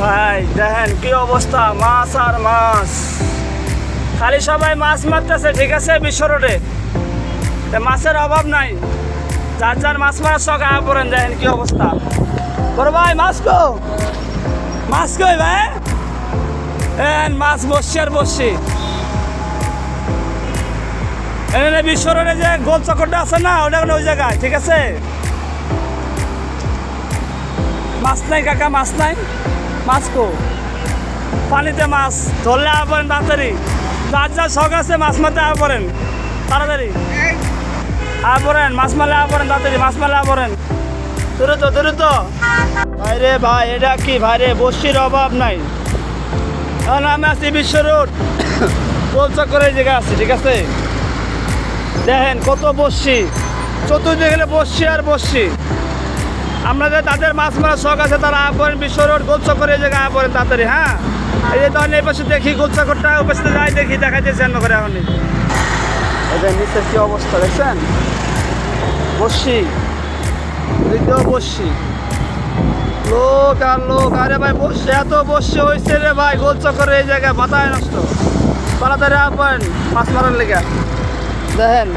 ভাই, দেখেন কি অবস্থা, মাছ আর মাছ। খালি সবাই মাছ মারতেছে, ঠিক আছে, বিশ্ব রোডে? মাছের অভাব নাই। যার যার মাছ মারার শখ, আয়া পড়েন, দেখেন কি অবস্থা। বড় ভাই, মাছ কো মাছ কই ভাই? এন, মাছ বসছি আর বসছি। এনে বিশ্ব রোডে যে গোল চক্করটা আছে না, ওটা ওই জায়গায়, ঠিক আছে? মাছ নাই, কাকা, মাছ নাই। মাছ কো পানিতে মাছ ধরলে আয়া পড়েন তাড়াতাড়ি। যার যার শখ আছে মাছ মারতে আয়া পড়েন। তাড়াতাড়ি। আয়া পড়েন, মাছ মারলে আয়া পড়েন তাড়াতাড়ি, মাছ মারলে আয়া পড়েন। দ্রুত দ্রুত। ভাই রে ভাই, এটা কি? ভাই রে বসির অভাব নাই। এখন আমি আছি বিশ্ব রোড। গোল চক্করের জায়গায় আছি, ঠিক আছে? দেখেন কত বসছি চতুর্দিকে গেলে বসছি আর বসছি আমরা যে তাদের মাছ মারার শখ আছে, তারা আয় পড়েন বিশ্ব রোড গোলচক্কর এই জায়গায় পড়েন তাড়াতাড়ি হ্যাঁ? এই যে তখন এই পাশে দেখি গোলচক্করটা, ওই পাশে যাই দেখি, দেখাইতেছি অন্য করে এখন নিচের কি অবস্থা দেখছেন? দিকেও বসছি লোক আর লোক, আরে ভাই বসছে এত বসছে হয়েছে রে ভাই, গোলচক্কর এই জায়গায়, মাথায় নষ্ট। তাড়াতাড়ি আয় পড়েন মাছ মারার লেগে। দেখেন।